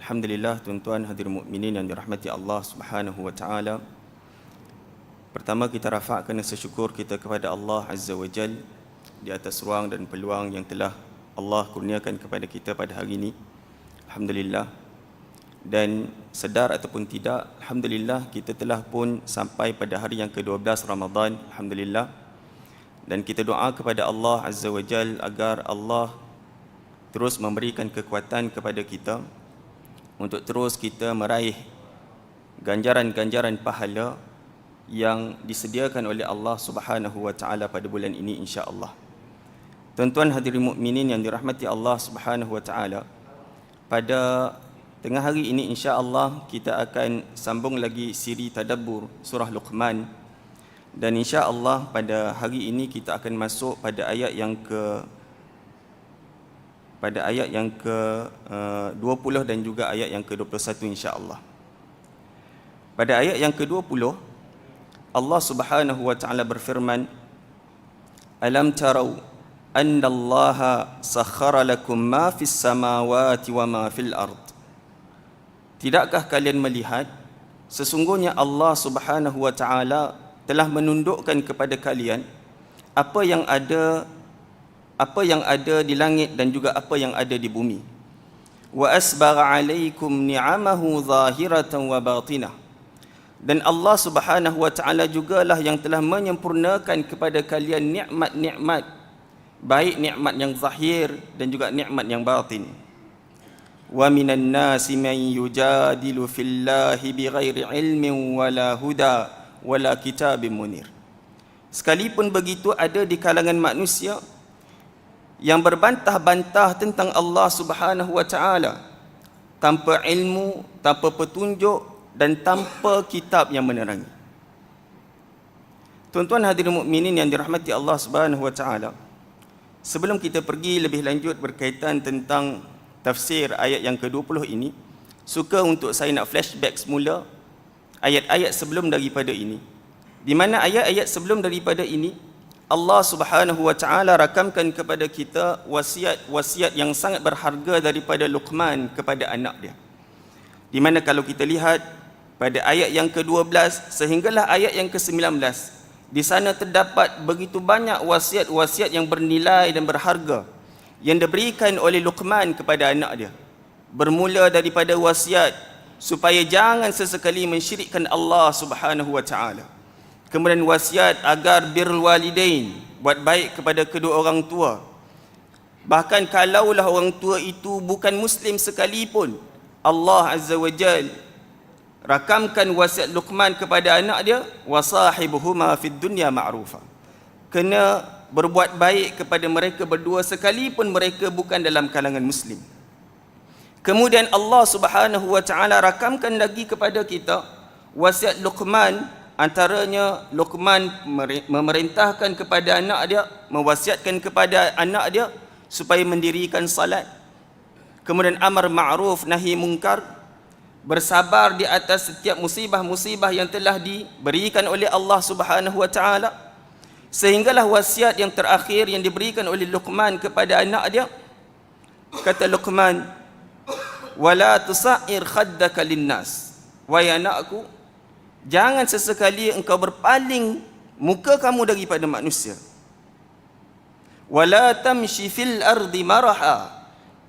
Alhamdulillah tuan-tuan hadirin mukminin yang dirahmati Allah Subhanahu wa taala. Pertama kita rafakkan rasa syukur kita kepada Allah Azza wa Jal di atas ruang dan peluang yang telah Allah kurniakan kepada kita pada hari ini. Alhamdulillah. Dan sedar ataupun tidak, alhamdulillah kita telah pun sampai pada hari yang ke-12 Ramadan. Alhamdulillah. Dan kita doa kepada Allah Azza wa Jal agar Allah terus memberikan kekuatan kepada kita untuk terus kita meraih ganjaran-ganjaran pahala yang disediakan oleh Allah Subhanahu wa taala pada bulan ini insya-Allah. Tuan-tuan hadirin mukminin yang dirahmati Allah Subhanahu wa taala, pada tengah hari ini insya-Allah kita akan sambung lagi siri tadabbur surah Luqman dan insya-Allah pada hari ini kita akan masuk pada ayat yang ke pada ayat yang ke-20 uh, dan juga ayat yang ke-21 insya-Allah. Pada ayat yang ke-20 Allah Subhanahu wa taala berfirman Alam tarau anna Allah sakhara lakum ma fis samawati wa ma fil ard Tidakkah kalian melihat sesungguhnya Allah Subhanahu wa taala telah menundukkan kepada kalian apa yang ada apa yang ada di langit dan juga apa yang ada di bumi. Wa asbagha alaikum ni'amahu zahiratan wa batinah. Dan Allah Subhanahu wa taala jugalah yang telah menyempurnakan kepada kalian nikmat-nikmat baik nikmat yang zahir dan juga nikmat yang batin. Wa minan nasi man yujadilu fillahi bighairi ilmin wala huda wala kitabim munir. Sekalipun begitu ada di kalangan manusia yang berbantah-bantah tentang Allah Subhanahu wa taala tanpa ilmu, tanpa petunjuk dan tanpa kitab yang menerangi. Tuan-tuan hadirin mukminin yang dirahmati Allah Subhanahu wa taala. Sebelum kita pergi lebih lanjut berkaitan tentang tafsir ayat yang ke-20 ini, suka untuk saya nak flashback semula ayat-ayat sebelum daripada ini. Di mana ayat-ayat sebelum daripada ini Allah Subhanahu wa taala rakamkan kepada kita wasiat-wasiat yang sangat berharga daripada Luqman kepada anak dia. Di mana kalau kita lihat pada ayat yang ke-12 sehinggalah ayat yang ke-19 di sana terdapat begitu banyak wasiat-wasiat yang bernilai dan berharga yang diberikan oleh Luqman kepada anak dia. Bermula daripada wasiat supaya jangan sesekali mensyirikkan Allah Subhanahu wa taala kemudian wasiat agar birrul walidain buat baik kepada kedua orang tua. Bahkan kalaulah orang tua itu bukan muslim sekalipun Allah azza wajal rakamkan wasiat Luqman kepada anak dia wasahibuhuma fid dunya ma'rufa. Kena berbuat baik kepada mereka berdua sekalipun mereka bukan dalam kalangan muslim. Kemudian Allah Subhanahu wa taala rakamkan lagi kepada kita wasiat Luqman antaranya Luqman memerintahkan kepada anak dia mewasiatkan kepada anak dia supaya mendirikan salat. Kemudian amar ma'ruf nahi mungkar bersabar di atas setiap musibah-musibah yang telah diberikan oleh Allah Subhanahu wa taala sehinggalah wasiat yang terakhir yang diberikan oleh Luqman kepada anak dia kata Luqman wala tusair khaddaka linnas. Wa ya anakku Jangan sesekali engkau berpaling muka kamu daripada manusia. Wala tamshi fil ardi maraha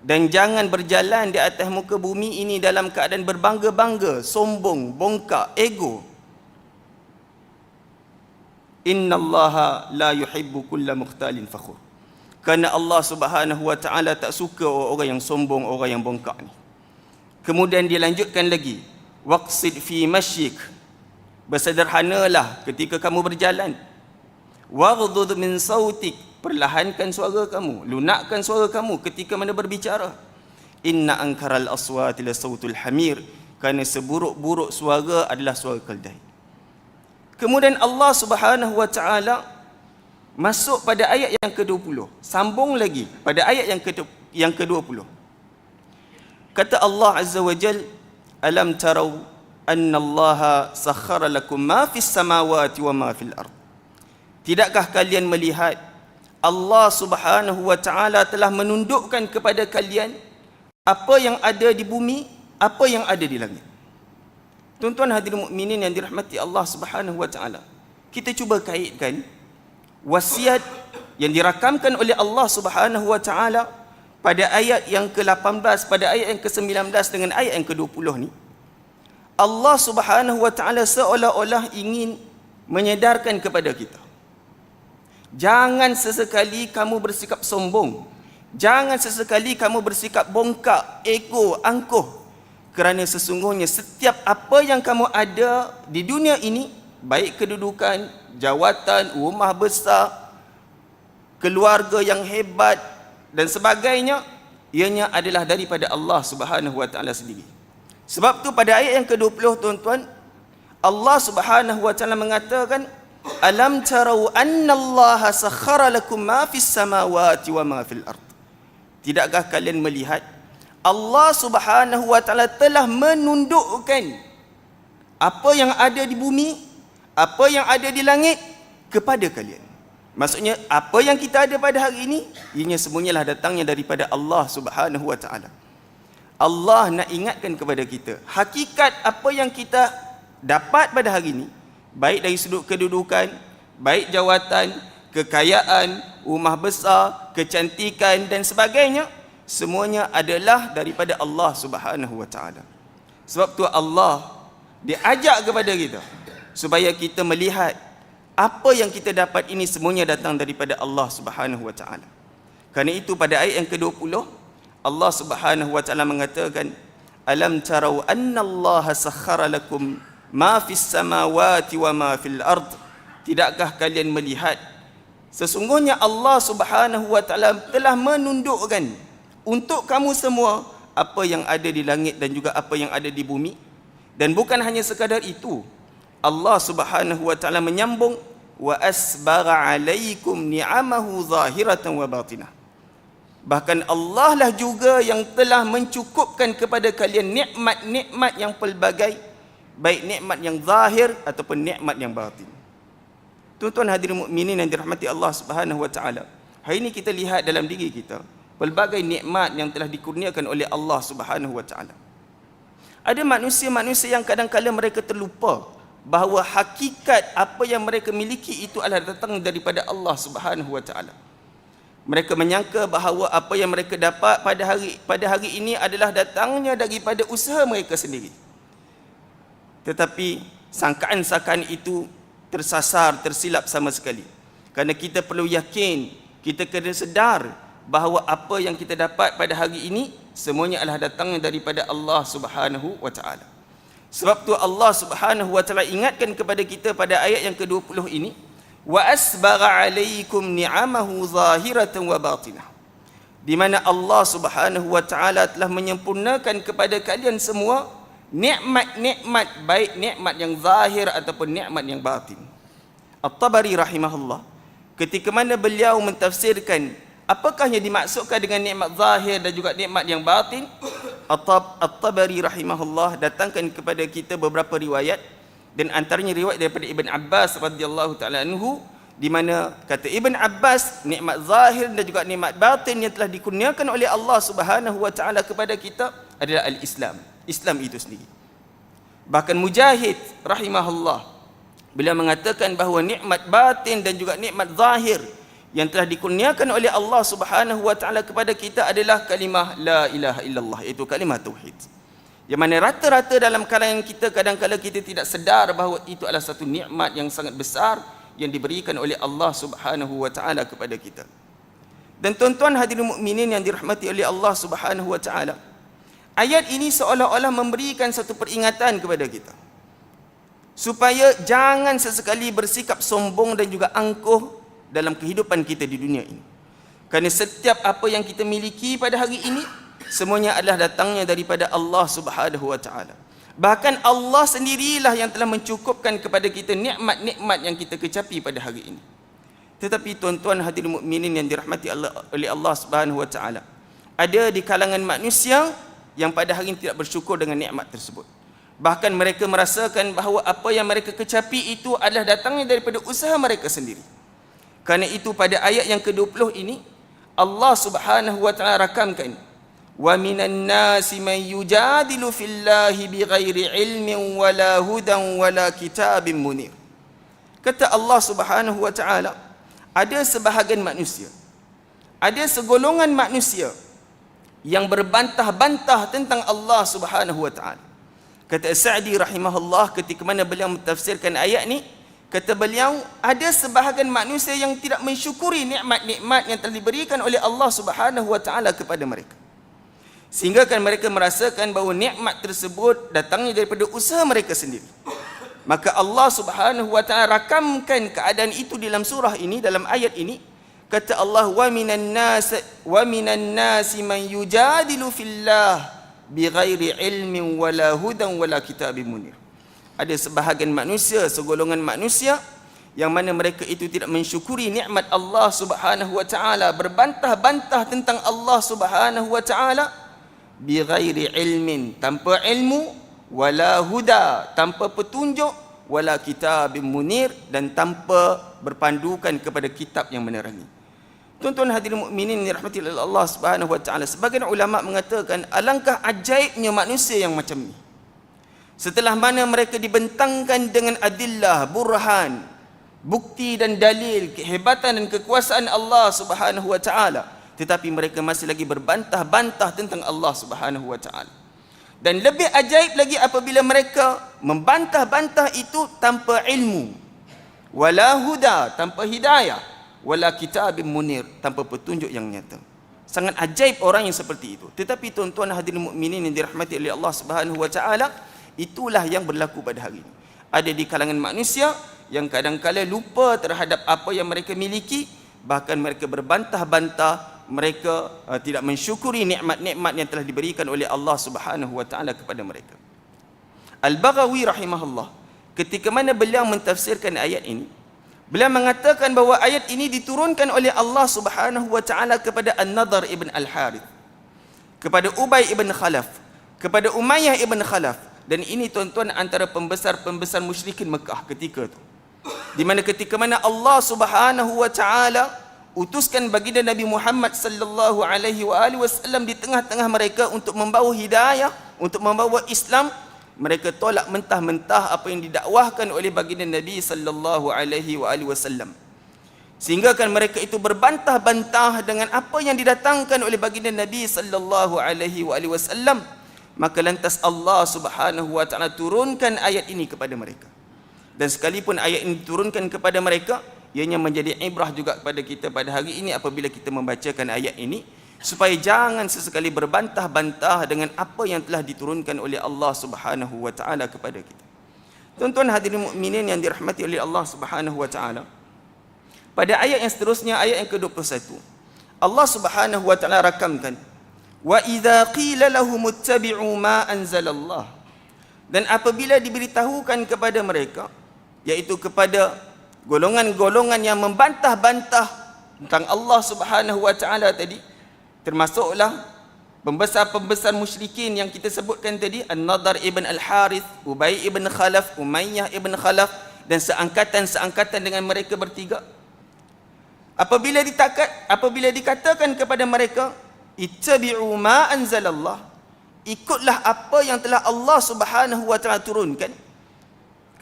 dan jangan berjalan di atas muka bumi ini dalam keadaan berbangga-bangga, sombong, bongkak, ego. Inna Allah la yuhibbu kulla mukhtalin fakhur. Kerana Allah Subhanahu wa taala tak suka orang yang sombong, orang yang bongkak ni. Kemudian dia lanjutkan lagi, waqsid fi masyik bersederhanalah ketika kamu berjalan waghdud min sautik perlahankan suara kamu lunakkan suara kamu ketika mana berbicara inna ankaral aswati la sautul hamir kerana seburuk-buruk suara adalah suara keldai Kemudian Allah Subhanahu wa taala masuk pada ayat yang ke-20. Sambung lagi pada ayat yang ke yang ke-20. Kata Allah Azza wa Jal, "Alam tarau anna Allah sakhara lakum ma fis samawati wa ma fil ard." Tidakkah kalian melihat Allah Subhanahu wa taala telah menundukkan kepada kalian apa yang ada di bumi, apa yang ada di langit. Tuan-tuan hadirin mukminin yang dirahmati Allah Subhanahu wa taala. Kita cuba kaitkan wasiat yang dirakamkan oleh Allah Subhanahu wa taala pada ayat yang ke-18 pada ayat yang ke-19 dengan ayat yang ke-20 ni. Allah Subhanahu wa taala seolah-olah ingin menyedarkan kepada kita Jangan sesekali kamu bersikap sombong. Jangan sesekali kamu bersikap bongkak, ego, angkuh. Kerana sesungguhnya setiap apa yang kamu ada di dunia ini, baik kedudukan, jawatan, rumah besar, keluarga yang hebat dan sebagainya, ianya adalah daripada Allah Subhanahu Wa Taala sendiri. Sebab tu pada ayat yang ke-20 tuan-tuan, Allah Subhanahu Wa Taala mengatakan, Alam tarau anna Allah sakhara lakum ma fis samawati wa ma fil ard. Tidakkah kalian melihat Allah Subhanahu wa taala telah menundukkan apa yang ada di bumi, apa yang ada di langit kepada kalian. Maksudnya apa yang kita ada pada hari ini, ianya semuanya lah datangnya daripada Allah Subhanahu wa taala. Allah nak ingatkan kepada kita, hakikat apa yang kita dapat pada hari ini baik dari sudut kedudukan, baik jawatan, kekayaan, rumah besar, kecantikan dan sebagainya, semuanya adalah daripada Allah Subhanahu wa taala. Sebab tu Allah diajak kepada kita supaya kita melihat apa yang kita dapat ini semuanya datang daripada Allah Subhanahu wa taala. Kerana itu pada ayat yang ke-20 Allah Subhanahu wa taala mengatakan alam tarau anna Allah sakhara lakum ma fis samawati wa ma fil ard? Tidakkah kalian melihat sesungguhnya Allah Subhanahu wa taala telah menundukkan untuk kamu semua apa yang ada di langit dan juga apa yang ada di bumi? Dan bukan hanya sekadar itu Allah Subhanahu wa taala menyambung wa asbagha alaikum ni'amahu zahiratan wa batinah bahkan Allah lah juga yang telah mencukupkan kepada kalian nikmat-nikmat yang pelbagai baik nikmat yang zahir ataupun nikmat yang batin. Tuan-tuan hadirin mukminin yang dirahmati Allah Subhanahu wa taala. Hari ini kita lihat dalam diri kita pelbagai nikmat yang telah dikurniakan oleh Allah Subhanahu wa taala. Ada manusia-manusia yang kadang-kadang mereka terlupa bahawa hakikat apa yang mereka miliki itu adalah datang daripada Allah Subhanahu wa taala. Mereka menyangka bahawa apa yang mereka dapat pada hari pada hari ini adalah datangnya daripada usaha mereka sendiri. Tetapi sangkaan-sangkaan itu tersasar, tersilap sama sekali. Kerana kita perlu yakin, kita kena sedar bahawa apa yang kita dapat pada hari ini semuanya adalah datangnya daripada Allah Subhanahu wa taala. Sebab tu Allah Subhanahu wa taala ingatkan kepada kita pada ayat yang ke-20 ini, wa asbagha alaikum ni'amahu zahiratan wa batinah. Di mana Allah Subhanahu wa taala telah menyempurnakan kepada kalian semua nikmat-nikmat baik nikmat yang zahir ataupun nikmat yang batin. At-Tabari rahimahullah ketika mana beliau mentafsirkan apakah yang dimaksudkan dengan nikmat zahir dan juga nikmat yang batin At-Tabari rahimahullah datangkan kepada kita beberapa riwayat dan antaranya riwayat daripada Ibn Abbas radhiyallahu taala anhu di mana kata Ibn Abbas nikmat zahir dan juga nikmat batin yang telah dikurniakan oleh Allah Subhanahu wa taala kepada kita adalah al-Islam. Islam itu sendiri. Bahkan Mujahid rahimahullah bila mengatakan bahawa nikmat batin dan juga nikmat zahir yang telah dikurniakan oleh Allah Subhanahu wa taala kepada kita adalah kalimah la ilaha illallah iaitu kalimah tauhid. Yang mana rata-rata dalam kalangan kita kadang-kadang kita tidak sedar bahawa itu adalah satu nikmat yang sangat besar yang diberikan oleh Allah Subhanahu wa taala kepada kita. Dan tuan-tuan hadirin mukminin yang dirahmati oleh Allah Subhanahu wa taala, Ayat ini seolah-olah memberikan satu peringatan kepada kita. Supaya jangan sesekali bersikap sombong dan juga angkuh dalam kehidupan kita di dunia ini. Kerana setiap apa yang kita miliki pada hari ini, semuanya adalah datangnya daripada Allah subhanahu wa ta'ala. Bahkan Allah sendirilah yang telah mencukupkan kepada kita nikmat-nikmat yang kita kecapi pada hari ini. Tetapi tuan-tuan hadirin mukminin yang dirahmati Allah oleh Allah Subhanahu wa taala, ada di kalangan manusia yang pada hari ini tidak bersyukur dengan nikmat tersebut. Bahkan mereka merasakan bahawa apa yang mereka kecapi itu adalah datangnya daripada usaha mereka sendiri. Kerana itu pada ayat yang ke-20 ini Allah Subhanahu wa taala rakamkan wa minan nasi man yujadilu fillahi bighairi ilmin wala hudan wala kitabin munir. Kata Allah Subhanahu wa taala ada sebahagian manusia ada segolongan manusia yang berbantah-bantah tentang Allah Subhanahu wa taala kata Sa'di rahimahullah ketika mana beliau mentafsirkan ayat ni kata beliau ada sebahagian manusia yang tidak mensyukuri nikmat-nikmat yang telah diberikan oleh Allah Subhanahu wa taala kepada mereka sehingga kan mereka merasakan bahawa nikmat tersebut datangnya daripada usaha mereka sendiri Maka Allah Subhanahu wa taala rakamkan keadaan itu dalam surah ini dalam ayat ini kata Allah wa minan nas wa minan nas man yujadilu fillah bighairi ilmin wala hudan wala kitabim munir. Ada sebahagian manusia, segolongan manusia yang mana mereka itu tidak mensyukuri nikmat Allah Subhanahu wa taala, berbantah-bantah tentang Allah Subhanahu wa taala bighairi ilmin, tanpa ilmu wala huda tanpa petunjuk wala kitabim munir dan tanpa berpandukan kepada kitab yang menerangi. Tuan-tuan hadirin mukminin dirahmati oleh Allah Subhanahu wa taala. Sebagian ulama mengatakan alangkah ajaibnya manusia yang macam ni. Setelah mana mereka dibentangkan dengan adillah, burhan, bukti dan dalil kehebatan dan kekuasaan Allah Subhanahu wa taala, tetapi mereka masih lagi berbantah-bantah tentang Allah Subhanahu wa taala. Dan lebih ajaib lagi apabila mereka membantah-bantah itu tanpa ilmu. Wala huda, tanpa hidayah. Wala kitabim munir, tanpa petunjuk yang nyata. Sangat ajaib orang yang seperti itu. Tetapi tuan-tuan hadirin mukminin yang dirahmati oleh Allah Subhanahu wa taala, itulah yang berlaku pada hari ini. Ada di kalangan manusia yang kadang-kala lupa terhadap apa yang mereka miliki, bahkan mereka berbantah-bantah mereka uh, tidak mensyukuri nikmat-nikmat yang telah diberikan oleh Allah Subhanahu wa taala kepada mereka. Al-Baghawi rahimahullah ketika mana beliau mentafsirkan ayat ini beliau mengatakan bahawa ayat ini diturunkan oleh Allah Subhanahu wa taala kepada An-Nadhr ibn Al-Harith kepada Ubay ibn Khalaf kepada Umayyah ibn Khalaf dan ini tuan-tuan antara pembesar-pembesar musyrikin Mekah ketika itu di mana ketika mana Allah Subhanahu wa taala utuskan baginda Nabi Muhammad sallallahu alaihi wa alihi wasallam di tengah-tengah mereka untuk membawa hidayah, untuk membawa Islam, mereka tolak mentah-mentah apa yang didakwahkan oleh baginda Nabi sallallahu alaihi wa alihi wasallam. Sehingga kan mereka itu berbantah-bantah dengan apa yang didatangkan oleh baginda Nabi sallallahu alaihi wa alihi wasallam. Maka lantas Allah Subhanahu wa taala turunkan ayat ini kepada mereka. Dan sekalipun ayat ini diturunkan kepada mereka, ianya menjadi ibrah juga kepada kita pada hari ini apabila kita membacakan ayat ini supaya jangan sesekali berbantah-bantah dengan apa yang telah diturunkan oleh Allah Subhanahu wa taala kepada kita. Tuan-tuan hadirin mukminin yang dirahmati oleh Allah Subhanahu wa taala. Pada ayat yang seterusnya ayat yang ke-21 Allah Subhanahu wa taala rakamkan wa idza qila lahum ittabi'u ma anzalallah dan apabila diberitahukan kepada mereka yaitu kepada golongan-golongan yang membantah-bantah tentang Allah Subhanahu wa taala tadi termasuklah pembesar-pembesar musyrikin yang kita sebutkan tadi An-Nadar ibn Al-Harith, Ubay ibn Khalaf, Umayyah ibn Khalaf dan seangkatan-seangkatan dengan mereka bertiga. Apabila ditakat, apabila dikatakan kepada mereka, ittabi'u ma anzalallah. Ikutlah apa yang telah Allah Subhanahu wa taala turunkan.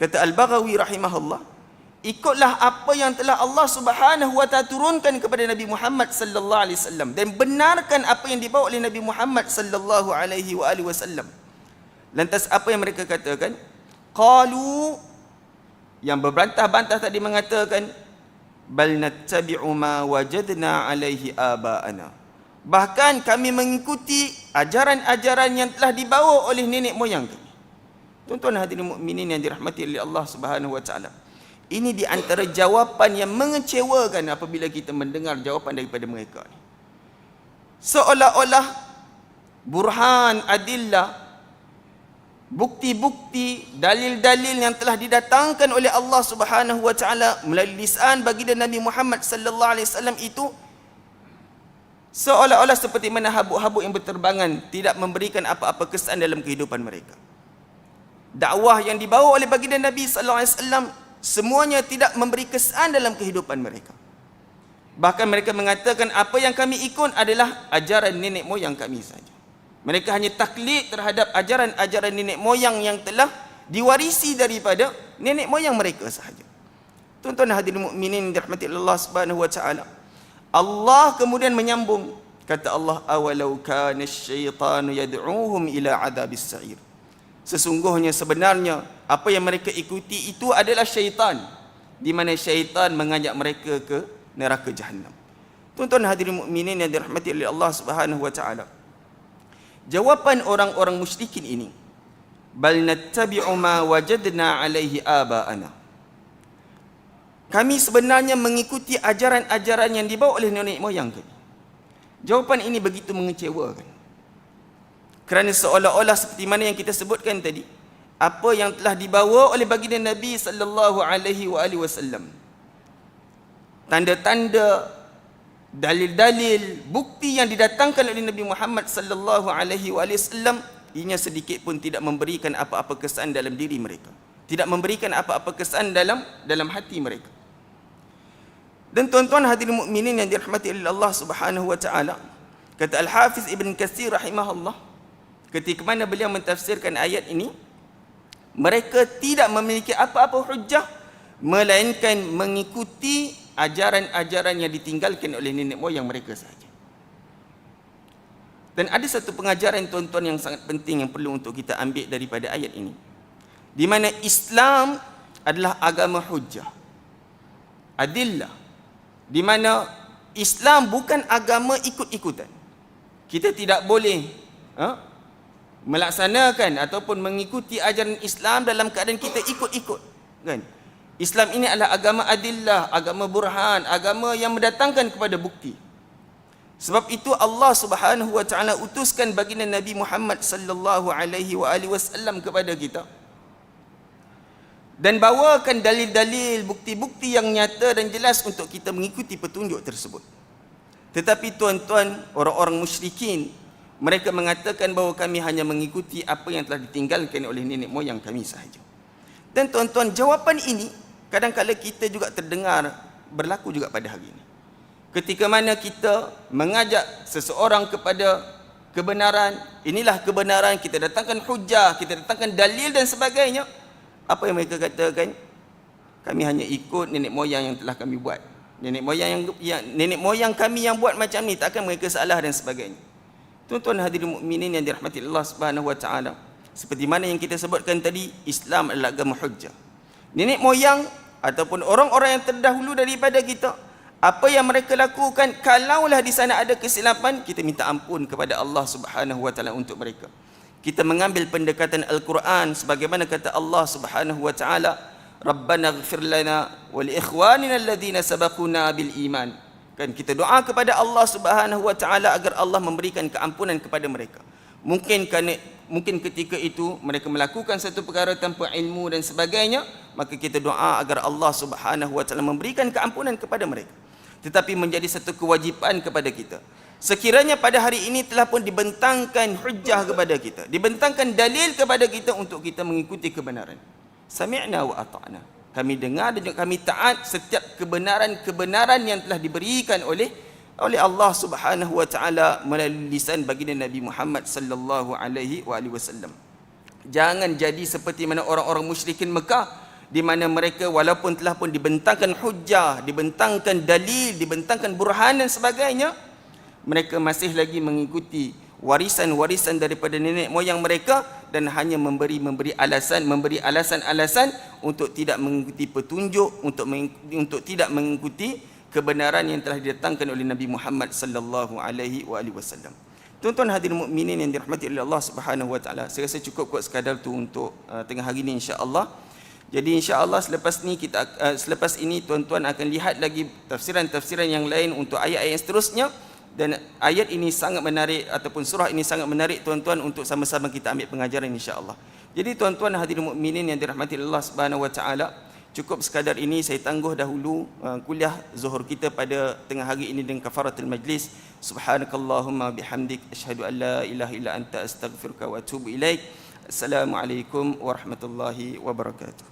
Kata Al-Baghawi rahimahullah, ikutlah apa yang telah Allah Subhanahu wa taala turunkan kepada Nabi Muhammad sallallahu alaihi wasallam dan benarkan apa yang dibawa oleh Nabi Muhammad sallallahu alaihi wa alihi wasallam. Lantas apa yang mereka katakan? Qalu yang berbantah-bantah tadi mengatakan bal nattabi'u ma wajadna alaihi aba'ana. Bahkan kami mengikuti ajaran-ajaran yang telah dibawa oleh nenek moyang kami. Tuan-tuan hadirin mukminin yang dirahmati oleh Allah Subhanahu wa taala. Ini di antara jawapan yang mengecewakan apabila kita mendengar jawapan daripada mereka. Seolah-olah burhan adillah bukti-bukti, dalil-dalil yang telah didatangkan oleh Allah Subhanahu wa taala melalui lisan baginda Nabi Muhammad sallallahu alaihi wasallam itu seolah-olah seperti mana habuk-habuk yang berterbangan tidak memberikan apa-apa kesan dalam kehidupan mereka. Dakwah yang dibawa oleh baginda Nabi sallallahu alaihi wasallam semuanya tidak memberi kesan dalam kehidupan mereka. Bahkan mereka mengatakan apa yang kami ikut adalah ajaran nenek moyang kami saja. Mereka hanya taklid terhadap ajaran-ajaran nenek moyang yang telah diwarisi daripada nenek moyang mereka sahaja. Tuan-tuan hadirin mukminin dirahmati Allah Subhanahu wa taala. Allah kemudian menyambung kata Allah awalau kana asyaitanu yad'uhum ila adabis sa'ir. Sesungguhnya sebenarnya apa yang mereka ikuti itu adalah syaitan di mana syaitan mengajak mereka ke neraka jahanam. Tuan-tuan hadirin mukminin yang dirahmati oleh Allah Subhanahu wa taala. Jawapan orang-orang musyrikin ini bal nattabi'u ma wajadna alaihi aba'ana. Kami sebenarnya mengikuti ajaran-ajaran yang dibawa oleh nenek moyang kami. Jawapan ini begitu mengecewakan. Kerana seolah-olah seperti mana yang kita sebutkan tadi, apa yang telah dibawa oleh baginda Nabi sallallahu alaihi wasallam. Tanda-tanda dalil-dalil bukti yang didatangkan oleh Nabi Muhammad sallallahu alaihi wasallam ianya sedikit pun tidak memberikan apa-apa kesan dalam diri mereka tidak memberikan apa-apa kesan dalam dalam hati mereka dan tuan-tuan hadirin mukminin yang dirahmati oleh Allah Subhanahu wa taala kata Al-Hafiz Ibn Katsir rahimahullah ketika mana beliau mentafsirkan ayat ini mereka tidak memiliki apa-apa hujah melainkan mengikuti ajaran-ajaran yang ditinggalkan oleh nenek moyang mereka sahaja. Dan ada satu pengajaran tuan-tuan yang sangat penting yang perlu untuk kita ambil daripada ayat ini. Di mana Islam adalah agama hujah. Adillah. Di mana Islam bukan agama ikut-ikutan. Kita tidak boleh ha, melaksanakan ataupun mengikuti ajaran Islam dalam keadaan kita ikut-ikut. Kan? Islam ini adalah agama adillah, agama burhan, agama yang mendatangkan kepada bukti. Sebab itu Allah Subhanahu wa taala utuskan baginda Nabi Muhammad sallallahu alaihi wa alihi wasallam kepada kita. Dan bawakan dalil-dalil, bukti-bukti yang nyata dan jelas untuk kita mengikuti petunjuk tersebut. Tetapi tuan-tuan, orang-orang musyrikin, mereka mengatakan bahawa kami hanya mengikuti apa yang telah ditinggalkan oleh nenek moyang kami sahaja. Dan tuan-tuan, jawapan ini kadang-kadang kita juga terdengar berlaku juga pada hari ini. Ketika mana kita mengajak seseorang kepada kebenaran, inilah kebenaran, kita datangkan hujah, kita datangkan dalil dan sebagainya. Apa yang mereka katakan? Kami hanya ikut nenek moyang yang telah kami buat. Nenek moyang yang, yang nenek moyang kami yang buat macam ni, takkan mereka salah dan sebagainya. Tuan-tuan hadirin mukminin yang dirahmati Allah Subhanahu wa taala. Seperti mana yang kita sebutkan tadi, Islam adalah agama hujah nenek moyang ataupun orang-orang yang terdahulu daripada kita apa yang mereka lakukan kalaulah di sana ada kesilapan kita minta ampun kepada Allah Subhanahu wa taala untuk mereka kita mengambil pendekatan Al-Quran sebagaimana kata Allah Subhanahu wa taala Rabbana ighfir lana wa li ikhwanina alladhina sabaquna bil iman kan kita doa kepada Allah Subhanahu wa taala agar Allah memberikan keampunan kepada mereka. Mungkin kerana mungkin ketika itu mereka melakukan satu perkara tanpa ilmu dan sebagainya maka kita doa agar Allah Subhanahu wa taala memberikan keampunan kepada mereka. Tetapi menjadi satu kewajipan kepada kita. Sekiranya pada hari ini telah pun dibentangkan hujah kepada kita dibentangkan dalil kepada kita untuk kita mengikuti kebenaran. Sami'na wa ata'na kami dengar dan juga kami taat setiap kebenaran-kebenaran yang telah diberikan oleh oleh Allah Subhanahu wa taala melalui lisan baginda Nabi Muhammad sallallahu alaihi wasallam. Jangan jadi seperti mana orang-orang musyrikin Mekah di mana mereka walaupun telah pun dibentangkan hujah, dibentangkan dalil, dibentangkan burhan dan sebagainya, mereka masih lagi mengikuti warisan-warisan daripada nenek moyang mereka dan hanya memberi memberi alasan memberi alasan-alasan untuk tidak mengikuti petunjuk untuk untuk tidak mengikuti kebenaran yang telah didatangkan oleh Nabi Muhammad sallallahu alaihi wasallam. Tuan-tuan hadirin mukminin yang dirahmati oleh Allah Subhanahu wa taala, saya rasa cukup kuat sekadar tu untuk uh, tengah hari ini insya-Allah. Jadi insya-Allah selepas ni kita uh, selepas ini tuan-tuan akan lihat lagi tafsiran-tafsiran yang lain untuk ayat-ayat yang seterusnya dan ayat ini sangat menarik ataupun surah ini sangat menarik tuan-tuan untuk sama-sama kita ambil pengajaran insya-Allah. Jadi tuan-tuan hadirin mukminin yang dirahmati Allah Subhanahu wa taala, cukup sekadar ini saya tangguh dahulu uh, kuliah zuhur kita pada tengah hari ini dengan kafaratul majlis. Subhanakallahumma bihamdik asyhadu an la ilaha illa anta astaghfiruka wa atubu ilaik. Assalamualaikum warahmatullahi wabarakatuh.